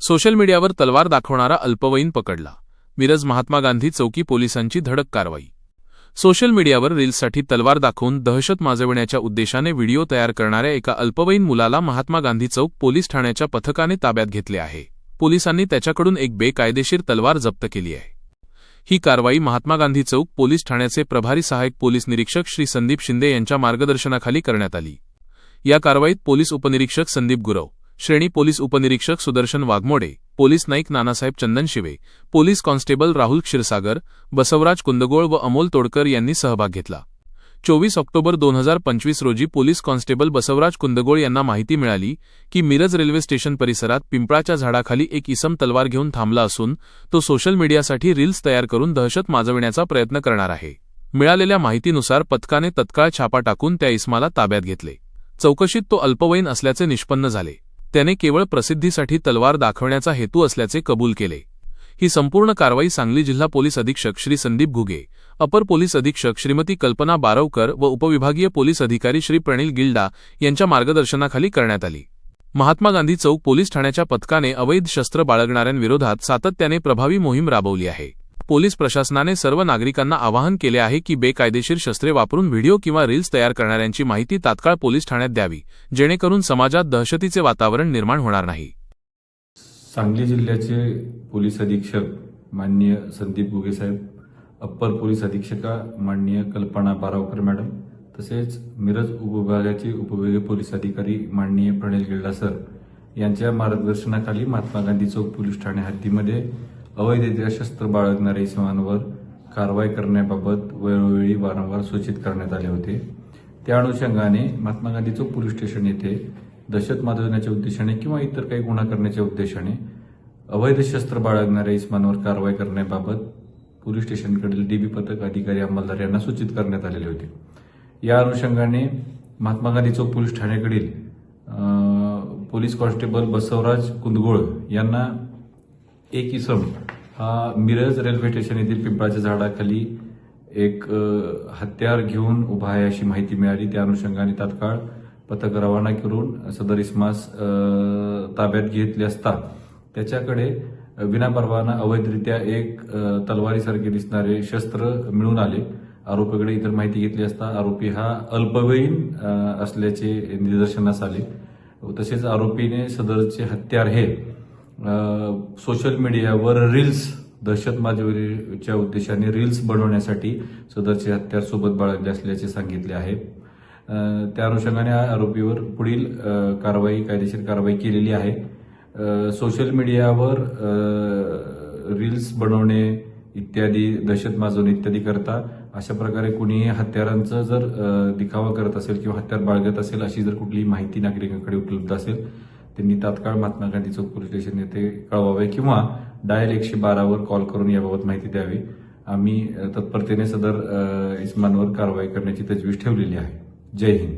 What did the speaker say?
Social मीडियावर तलवार दाखवणारा अल्पवयीन पकडला. मिरज महात्मा गांधी चौकी पोलिसांची धडक कारवाई. सोशल मीडियावर रील्ससाठी तलवार दाखवून दहशत माजविण्याच्या उद्देशाने व्हिडिओ तयार करणाऱ्या एका अल्पवयीन मुलाला महात्मा गांधी चौक पोलीस ठाण्याच्या पथकाने ताब्यात घेतले आहे. पोलिसांनी त्याच्याकडून एक बेकायदेशीर तलवार जप्त केली आहे. ही कारवाई महात्मा गांधी चौक पोलीस ठाण्याचे प्रभारी सहाय्यक पोलीस निरीक्षक श्री संदीप शिंदे यांच्या मार्गदर्शनाखाली करण्यात आली. या कारवाईत पोलीस उपनिरीक्षक संदीप गुरव श्रेणी पोलीस उपनिरीक्षक Sudarshan Waghmode police Naik Nanasaheb Chandan Shive police constable Rahul Kshirsagar Basavaraj Kundgol व अमोल तोडकर यांनी सहभाग घेतला. चोवीस ऑक्टोबर दोन हजार पंचवीस रोजी पोलीस कॉन्स्टेबल बसवराज कुंदगोळ यांना माहिती मिळाली की मिरज रेल्वे स्टेशन परिसरात पिंपळाच्या झाडाखाली एक इसम तलवार घेऊन थांबला असून तो सोशल मीडियासाठी रील्स तयार करून दहशत माजविण्याचा प्रयत्न करणार आहे. मिळालेल्या माहितीनुसार पथकाने तत्काळ छापा टाकून त्या इसमाला ताब्यात घेतले. चौकशीत तो अल्पवयीन असल्याचे निष्पन्न झाले. त्याने केवळ प्रसिद्धीसाठी तलवार दाखवण्याचा हेतू असल्याचे कबूल केले. ही संपूर्ण कारवाई सांगली जिल्हा पोलीस अधीक्षक श्री संदीप घुगे अपर पोलीस अधीक्षक श्रीमती कल्पना बारवकर व उपविभागीय पोलीस अधिकारी श्री प्रणील गिल्डा यांच्या मार्गदर्शनाखाली करण्यात आली. महात्मा गांधी चौक पोलीस ठाण्याच्या पथकाने अवैध शस्त्र बाळगणाऱ्यांविरोधात सातत्याने प्रभावी मोहीम राबवली आहे. पोलीस प्रशासनाने सर्व नागरिकांना आवाहन केले आहे की बेकायदेशीर शस्त्रे वापरून व्हिडिओ किंवा रील्स तयार करणाऱ्यांची माहिती तात्काळ पोलीस ठाण्यात द्यावी जेणेकरून समाजात दहशतीचे वातावरण निर्माण होणार नाही. सांगली जिल्ह्याचे पोलीस अधीक्षक माननीय संदीप गुगे साहेब अप्पर पोलीस अधीक्षका माननीय कल्पना बारावकर मॅडम तसेच मिरज उपविभागाचे उपविभागीय पोलीस अधिकारी माननीय प्रणील गिल्डा सर यांच्या मार्गदर्शनाखाली महात्मा गांधी चौक पोलीस ठाणे हद्दीमध्ये अवैधरित्या शस्त्र बाळगणाऱ्या इसमांवर कारवाई करण्याबाबत वेळोवेळी वारंवार सूचित करण्यात आले होते. त्या अनुषंगाने महात्मा गांधी चौक पोलीस स्टेशन येथे दहशत माजवण्याच्या उद्देशाने किंवा इतर काही गुन्हा करण्याच्या उद्देशाने अवैध शस्त्र बाळगणाऱ्या इसमांवर कारवाई करण्याबाबत पोलीस स्टेशनकडील डीबी पथक अधिकारी अंमलदार यांना सूचित करण्यात आलेले होते. या अनुषंगाने महात्मा गांधी चौक पोलीस ठाण्याकडील पोलीस कॉन्स्टेबल बसवराज कुंदगोळ यांना एक इसम हा मिरज रेल्वे स्टेशन येथील पिंपळाच्या झाडाखाली एक हत्यार घेऊन उभा आहे अशी माहिती मिळाली. त्या अनुषंगाने तात्काळ पथक रवाना करून सदर इस्मास ताब्यात घेतले असता. त्याच्याकडे विनापरवाना अवैधरित्या एक तलवारीसारखे दिसणारे शस्त्र मिळून आले. आरोपीकडे इतर माहिती घेतली असता आरोपी हा अल्पवयीन असल्याचे निदर्शनास आले. तसेच आरोपीने सदरचे हत्यार हे सोशल मीडियावर रील्स दहशत उद्देशाने रील्स बनवण्यासाठी सदरचे हत्यार सोबत बाळगले असल्याचे सांगितले आहे. त्या अनुषंगाने या आरोपीवर पुढील कारवाई कायदेशीर कारवाई केलेली आहे. सोशल मीडियावर रील्स बनवणे इत्यादी दहशत माजवणे इत्यादी करता अशा प्रकारे कुणीही हत्यारांचं जर दिखावा करत असेल किंवा हत्यार बाळगत असेल अशी जर कुठलीही माहिती नागरिकांकडे उपलब्ध असेल त्यांनी तात्काळ महात्मा गांधी चौक पोलीस स्टेशन येथे कळवावे किंवा डायल एकशे बारावर कॉल करून याबाबत माहिती द्यावी. आम्ही तत्परतेने सदर इस्मानवर कारवाई करण्याची तजवीज ठेवलेली आहे. जय हिंद.